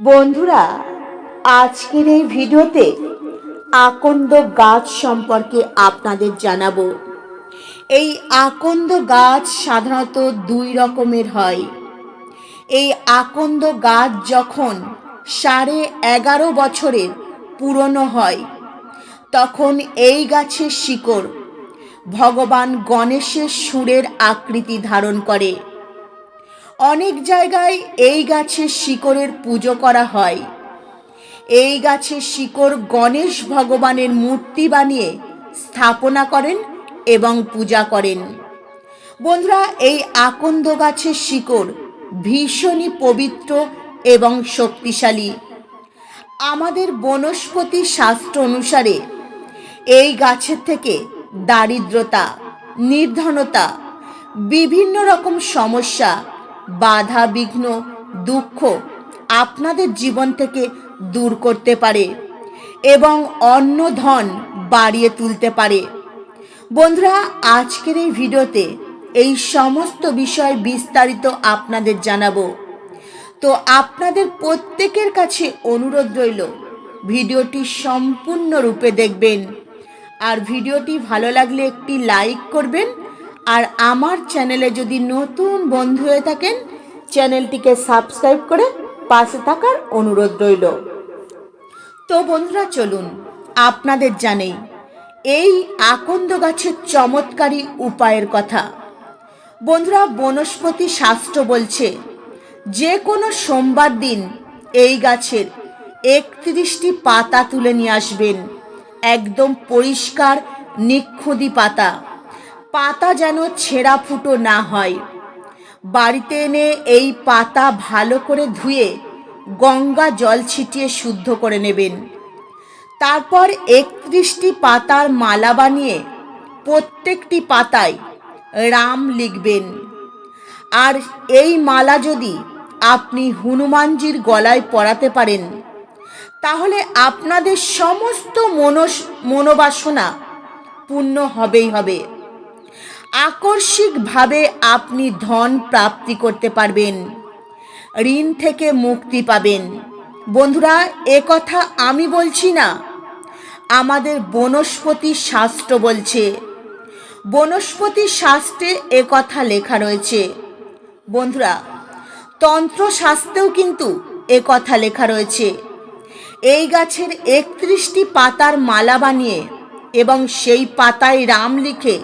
বন্ধুরা, আজকের এই ভিডিওতে আকন্দ গাছ সম্পর্কে আপনাদের জানাব। এই আকন্দ গাছ সাধারণত দুই রকমের হয়। এই আকন্দ গাছ যখন সাড়ে এগারো বছরের পুরনো হয়, তখন এই গাছের শিকড় ভগবান গণেশের সুরের আকৃতি ধারণ করে। অনেক জায়গায় এই গাছের শিকড়ের পুজো করা হয়। এই গাছের শিকড় গণেশ ভগবানের মূর্তি বানিয়ে স্থাপনা করেন এবং পূজা করেন। বন্ধুরা, এই আকন্দ গাছের শিকড় ভীষণই পবিত্র এবং শক্তিশালী। আমাদের বনস্পতি শাস্ত্র অনুসারে এই গাছের থেকে দারিদ্রতা, নির্ধনতা, বিভিন্ন রকম সমস্যা বাধা, বিঘ্ন, দুঃখ আপনাদের জীবন থেকে দূর করতে পারে এবং অন্য ধন বাড়িয়ে তুলতে পারে। বন্ধুরা, আজকের এই ভিডিওতে এই সমস্ত বিষয় বিস্তারিত আপনাদের জানাব। তো আপনাদের প্রত্যেকের কাছে অনুরোধ রইল, ভিডিওটি সম্পূর্ণরূপে দেখবেন। আর ভিডিওটি ভালো লাগলে একটি লাইক করবেন আর আমার চ্যানেলে যদি নতুন বন্ধু হয়ে থাকেন, চ্যানেলটিকে সাবস্ক্রাইব করে পাশে থাকার অনুরোধ রইল। তো বন্ধুরা, চলুন আপনাদের জানেই এই আকন্দ গাছের চমৎকারী উপায়ের কথা। বন্ধুরা, বনস্পতি শাস্ত্র বলছে, যে কোনো সোমবার দিন এই গাছের একত্রিশটি পাতা তুলে নিয়ে আসবেন। একদম পরিষ্কার নিক্ষুদি পাতা। পাতা যেন ছেঁড়া ফুটো না হয়। বাড়িতে এনে এই পাতা ভালো করে ধুয়ে গঙ্গা জল ছিটিয়ে শুদ্ধ করে নেবেন। তারপর একত্রিশটি পাতার মালা বানিয়ে প্রত্যেকটি পাতায় রাম লিখবেন। আর এই মালা যদি আপনি হনুমানজির গলায় পরাতে পারেন, তাহলে আপনাদের সমস্ত মনস, মনোবাসনা পূর্ণ হবেই হবে। আকস্মিকভাবে আপনি ধন প্রাপ্তি করতে পারবেন, ঋণ থেকে মুক্তি পাবেন। বন্ধুরা, এ কথা আমি বলছি না, আমাদের বনস্পতি শাস্ত্র বলছে। বনস্পতি শাস্ত্রে এ কথা লেখা রয়েছে। বন্ধুরা, তন্ত্রশাস্ত্রেও কিন্তু এ কথা লেখা রয়েছে। এই গাছের একত্রিশটি পাতার মালা বানিয়ে এবং সেই পাতায় রাম লিখে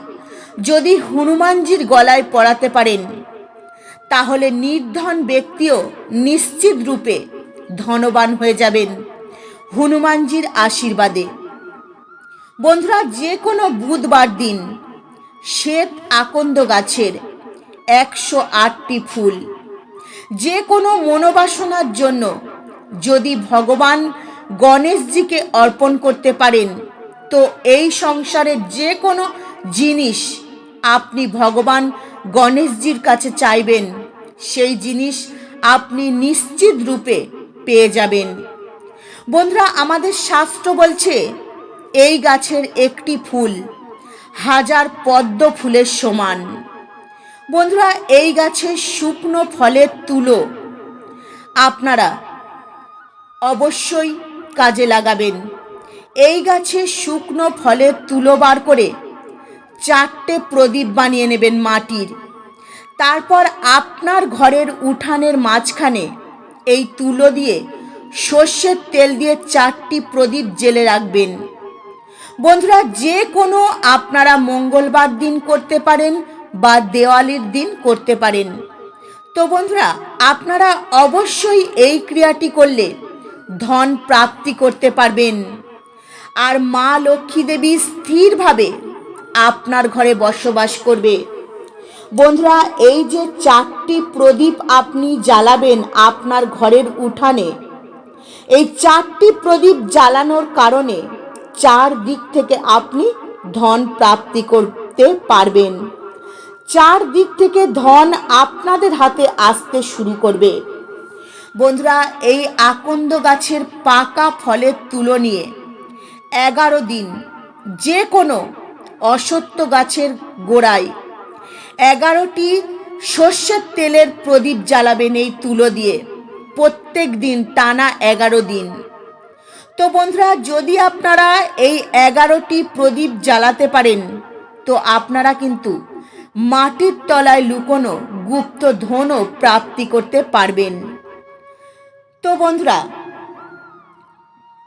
যদি হনুমানজির গলায় পরাতে পারেন, তাহলে নির্ধন ব্যক্তিও নিশ্চিত রূপে ধনবান হয়ে যাবেন হনুমানজির আশীর্বাদে। বন্ধুরা যে কোনো বুধবার দিন শ্বেত আকন্দ গাছের একশো আটটি ফুল যে কোনো মনোবাসনার জন্য যদি ভগবান গণেশজিকে অর্পণ করতে পারেন, তো এই সংসারের যে কোনো জিনিস আপনি ভগবান গণেশজির কাছে চাইবেন, সেই জিনিস আপনি নিশ্চিত রূপে পেয়ে যাবেন। বন্ধুরা, আমাদের শাস্ত্র বলছে, এই গাছের একটি ফুল হাজার পদ্ম ফুলের সমান। বন্ধুরা, এই গাছের শুকনো ফলের তুলো আপনারা অবশ্যই কাজে লাগাবেন। এই গাছে শুকনো ফলের তুলো বার করে চারটে প্রদীপ বানিয়ে নেবেন মাটির। তারপর আপনার ঘরের উঠানের মাঝখানে এই তুলো দিয়ে সর্ষের তেল দিয়ে চারটি প্রদীপ জেলে রাখবেন। বন্ধুরা, যে কোনো আপনারা মঙ্গলবার দিন করতে পারেন বা দেওয়ালির দিন করতে পারেন। তো বন্ধুরা, আপনারা অবশ্যই এই ক্রিয়াটি করলে ধন প্রাপ্তি করতে পারবেন। আর মা লক্ষ্মী দেবী স্থিরভাবে আপনার ঘরে বসবাস করবে। বন্ধুরা, এই যে চারটি প্রদীপ আপনি জ্বালাবেন আপনার ঘরের উঠানে, এই চারটি প্রদীপ জ্বালানোর কারণে চার দিক থেকে আপনি ধন প্রাপ্তি করতে পারবেন। চার দিক থেকে ধন আপনাদের হাতে আসতে শুরু করবে। বন্ধুরা, এই আকন্দ গাছের পাকা ফলের তুলো নিয়ে এগারো দিন যে কোনো অসত্য গাছের গোড়ায়। এগারোটি সর্ষের তেলের প্রদীপ জ্বালাবেন এই তুলো দিয়ে। প্রত্যেক দিন টানা এগারো দিন। তো বন্ধুরা, যদি আপনারা এই এগারোটি প্রদীপ জ্বালাতে পারেন, তো আপনারা কিন্তু মাটির তলায় লুকোনো গুপ্ত ধনও প্রাপ্তি করতে পারবেন। তো বন্ধুরা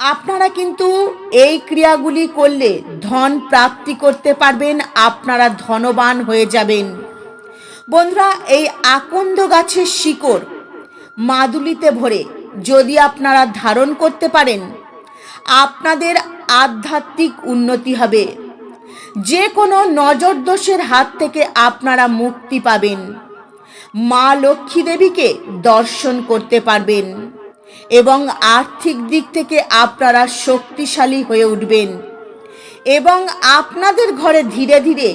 আপনারা কিন্তু এই ক্রিয়াগুলি করলে ধন প্রাপ্তি করতে পারবেন, আপনারা ধনবান হয়ে যাবেন। বন্ধুরা, এই আকন্দ গাছের শিকড় মাদুলিতে ভরে যদি আপনারা ধারণ করতে পারেন, আপনাদের আধ্যাত্মিক উন্নতি হবে। যে কোনো নজর দোষের হাত থেকে আপনারা মুক্তি পাবেন। মা লক্ষ্মী দেবীকে দর্শন করতে পারবেন। এবং আর্থিক দিক থেকে আপনারা শক্তিশালী হয়ে উঠবেন। এবং আপনাদের ঘরে ধীরে ধীরে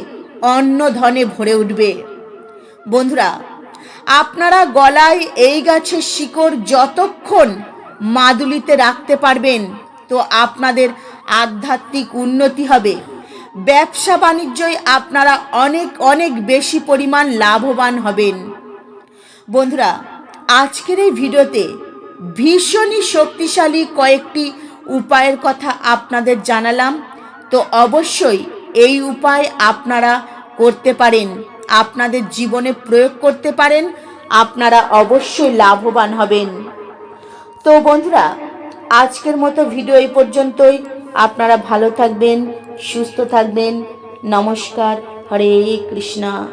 অন্ন ধনে ভরে উঠবে। বন্ধুরা, আপনারা গলায় এই গাছের শিকড় যতক্ষণ মাদুলিতে রাখতে পারবেন, তো আপনাদের আধ্যাত্মিক উন্নতি হবে। ব্যবসা বাণিজ্যই আপনারা অনেক অনেক বেশি পরিমাণ লাভবান হবেন। বন্ধুরা, আজকের এই ভিডিওতে ভীষণই শক্তিশালী কয়েকটি উপায়ের কথা আপনাদের জানালাম। তো অবশ্যই এই উপায় আপনারা করতে পারেন, আপনাদের জীবনে প্রয়োগ করতে পারেন, আপনারা অবশ্যই লাভবান হবেন। তো বন্ধুরা, আজকের মতো ভিডিও এই পর্যন্তই। আপনারা ভালো থাকবেন, সুস্থ থাকবেন। নমস্কার, হরে কৃষ্ণা।